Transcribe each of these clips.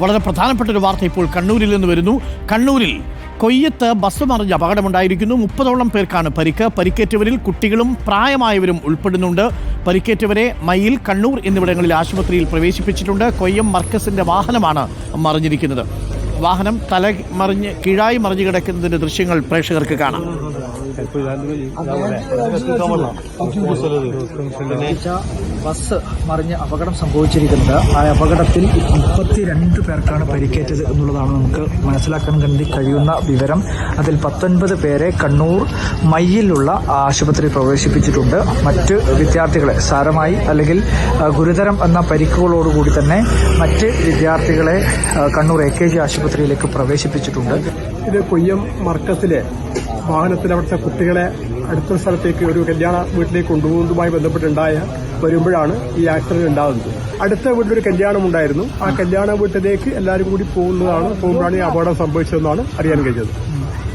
വളരെ പ്രധാനപ്പെട്ട ഒരു വാർത്ത ഇപ്പോൾ കണ്ണൂരിൽ നിന്ന് വരുന്നു കണ്ണൂരിൽ കൊയ്യത്ത് ബസ് മറിഞ്ഞ് അപകടമുണ്ടായിരിക്കുന്നു മുപ്പതോളം പേർക്കാണ് പരിക്ക് പരിക്കേറ്റവരിൽ കുട്ടികളും പ്രായമായവരും ഉൾപ്പെടുന്നുണ്ട് പരിക്കേറ്റവരെ മയിൽ കണ്ണൂർ എന്നിവിടങ്ങളിൽ ആശുപത്രിയിൽ പ്രവേശിപ്പിച്ചിട്ടുണ്ട് കൊയ്യം മർക്കസിന്റെ വാഹനമാണ് മറിഞ്ഞിരിക്കുന്നത് വാഹനം തല മറിഞ്ഞ് കീഴായി മറിഞ്ഞു കിടക്കുന്നതിന്റെ ദൃശ്യങ്ങൾ പ്രേക്ഷകർക്ക് കാണാം ബസ് മറിഞ്ഞ് അപകടം സംഭവിച്ചിരിക്കുന്നത്. ആ അപകടത്തിൽ മുപ്പത്തിരണ്ട് പേർക്കാണ് പരിക്കേറ്റത് എന്നുള്ളതാണ് നമുക്ക് മനസ്സിലാക്കാൻ കണ്ടി കഴിയുന്ന വിവരം. അതിൽ പത്തൊൻപത് പേരെ കണ്ണൂർ മയ്യിലുള്ള ആശുപത്രി പ്രവേശിപ്പിച്ചിട്ടുണ്ട്. മറ്റ് വിദ്യാർത്ഥികളെ സാരമായി അല്ലെങ്കിൽ ഗുരുതരം എന്ന പരിക്കുകളോടുകൂടി തന്നെ മറ്റ് വിദ്യാർത്ഥികളെ കണ്ണൂർ എ കെ ജി ആശുപത്രിയിലേക്ക് പ്രവേശിപ്പിച്ചിട്ടുണ്ട്. ഇത് കൊയ്യം മർക്കസിലെ വാഹനത്തിൽ അവിടുത്തെ കുട്ടികളെ അടുത്ത സ്ഥലത്തേക്ക് ഒരു കല്യാണ വീട്ടിലേക്ക് കൊണ്ടുപോകുന്നതുമായി ബന്ധപ്പെട്ടുണ്ടായ വരുമ്പോഴാണ് ഈ ആക്സിഡന്റ് ഉണ്ടാകുന്നത്. അടുത്ത വീട്ടിലൊരു കല്യാണം ഉണ്ടായിരുന്നു. ആ കല്യാണ വീട്ടിലേക്ക് എല്ലാവരും കൂടി പോകുന്നതാണ് പോകുമ്പോഴാണ് ഈ അപകടം സംഭവിച്ചതെന്നാണ് അറിയാൻ കഴിഞ്ഞത്.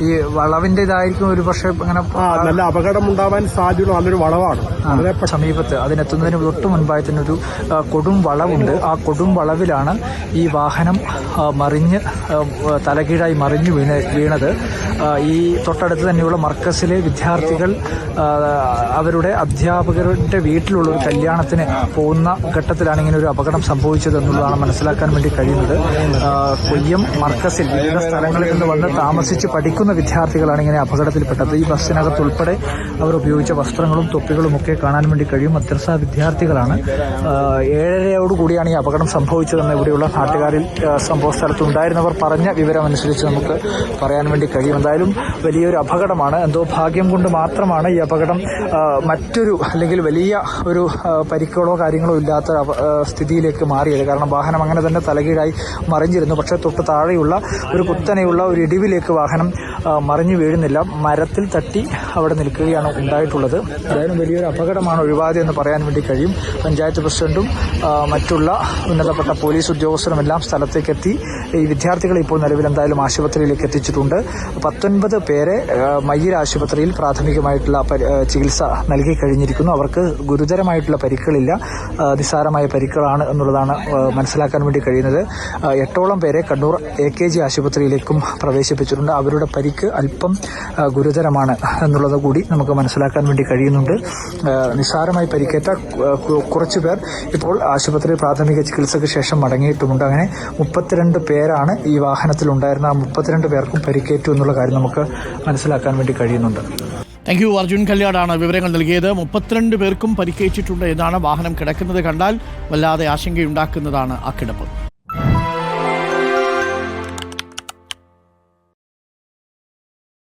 ഈ വളവിന്റെ ഇതായിരിക്കും ഒരു പക്ഷേ അങ്ങനെ നല്ല അപകടം ഉണ്ടാവാൻ സാധ്യത നല്ലൊരു വളവാണ്. സമീപത്ത് അതിനെത്തുന്നതിന് തൊട്ട് മുൻപായി തന്നെ ഒരു കൊടും വളവുണ്ട്. ആ കൊടും വളവിലാണ് ഈ വാഹനം മറിഞ്ഞ് തലകീഴായി മറിഞ്ഞു വീണ വീണത്. ഈ തൊട്ടടുത്ത് തന്നെയുള്ള മർക്കസിലെ വിദ്യാർത്ഥികൾ അവരുടെ അധ്യാപകരുടെ വീട്ടിലുള്ള ഒരു കല്യാണത്തിന് പോകുന്ന ഘട്ടത്തിലാണ് ഇങ്ങനെ ഒരു അപകടം സംഭവിച്ചത് എന്നുള്ളതാണ് മനസ്സിലാക്കാൻ വേണ്ടി കഴിയുന്നത്. കൊയ്യം മർക്കസിൽ വിവിധ സ്ഥലങ്ങളിൽ നിന്ന് വന്ന് താമസിച്ച് പഠിക്കുന്ന വിദ്യാർത്ഥികളാണ് ഇങ്ങനെ അപകടത്തിൽപ്പെട്ടത്. ഈ ബസ്സിനകത്ത് ഉൾപ്പെടെ അവർ ഉപയോഗിച്ച വസ്ത്രങ്ങളും തൊപ്പികളും ഒക്കെ കാണാൻ വേണ്ടി കഴിയും. മദ്രസ വിദ്യാർത്ഥികളാണ്. ഏഴരയോട് കൂടിയാണ് ഈ അപകടം സംഭവിച്ചതെന്ന് ഇവിടെയുള്ള നാട്ടുകാരിൽ സംഭവ സ്ഥലത്തുണ്ടായിരുന്നവർ പറഞ്ഞ വിവരം അനുസരിച്ച് നമുക്ക് പറയാൻ വേണ്ടി കഴിയും. എന്തായാലും വലിയൊരു അപകടമാണ്. എന്തോ ഭാഗ്യം കൊണ്ട് മാത്രമാണ് ഈ അപകടം മറ്റൊരു അല്ലെങ്കിൽ വലിയ ഒരു പരിക്കുകളോ കാര്യങ്ങളോ ഇല്ലാത്ത സ്ഥിതിയിലേക്ക് മാറിയത്. കാരണം വാഹനം അങ്ങനെ തന്നെ തലകീഴായി മറിഞ്ഞിരുന്നു. പക്ഷേ തൊട്ട് താഴെയുള്ള ഒരു കുത്തനെയുള്ള ഒരു ഇടിവിലേക്ക് വാഹനം മറിഞ്ഞു വീഴുന്നില്ല. മരത്തിൽ തട്ടി അവിടെ നിൽക്കുകയാണ് ഉണ്ടായിട്ടുള്ളത്. എന്തായാലും വലിയൊരു അപകടമാണ് ഒഴിവാതെ എന്ന് പറയാൻ വേണ്ടി കഴിയും. പഞ്ചായത്ത് പ്രസിഡന്റും മറ്റുള്ള ഉന്നതപ്പെട്ട പോലീസ് ഉദ്യോഗസ്ഥരും എല്ലാം സ്ഥലത്തേക്ക് എത്തി ഈ വിദ്യാർത്ഥികളെ ഇപ്പോൾ നിലവിൽ എന്തായാലും ആശുപത്രിയിലേക്ക് എത്തിച്ചിട്ടുണ്ട്. പത്തൊൻപത് പേരെ മയ്യർ ആശുപത്രിയിൽ പ്രാഥമികമായിട്ടുള്ള ചികിത്സ നൽകി കഴിഞ്ഞിരിക്കുന്നു. അവർക്ക് ഗുരുതരമായിട്ടുള്ള പരിക്കുകളില്ല. നിസ്സാരമായ പരിക്കുകളാണ് എന്നുള്ളതാണ് മനസ്സിലാക്കാൻ വേണ്ടി കഴിയുന്നത്. എട്ടോളം പേരെ കണ്ണൂർ എ കെ ജി ആശുപത്രിയിലേക്കും പ്രവേശിപ്പിച്ചിട്ടുണ്ട്. അവരുടെ പരിക്ക് അല്പം ഗുരുതരമാണ് എന്നുള്ളത് കൂടി നമുക്ക് മനസ്സിലാക്കാൻ വേണ്ടി കഴിയുന്നുണ്ട്. നിസ്സാരമായി പരിക്കേറ്റ കുറച്ചു പേർ ഇപ്പോൾ ആശുപത്രി പ്രാഥമിക ചികിത്സയ്ക്ക് ശേഷം മടങ്ങിയിട്ടുമുണ്ട്. അങ്ങനെ മുപ്പത്തിരണ്ട് പേരാണ് ഈ വാഹനത്തിൽ ഉണ്ടായിരുന്ന ആ മുപ്പത്തിരണ്ട് പേർക്കും പരിക്കേറ്റു എന്നുള്ള കാര്യം നമുക്ക് മനസ്സിലാക്കാൻ വേണ്ടി കഴിയുന്നുണ്ട്. താങ്ക് യു അർജുൻ കല്യാടാണ് വിവരങ്ങൾ നൽകിയത്. മുപ്പത്തിരണ്ട് പേർക്കും പരിക്കേറ്റിട്ടുണ്ട് എന്നാണ് വാഹനം കിടക്കുന്നത് കണ്ടാൽ വല്ലാതെ ആശങ്കയുണ്ടാക്കുന്നതാണ് ആ കിടപ്പ്.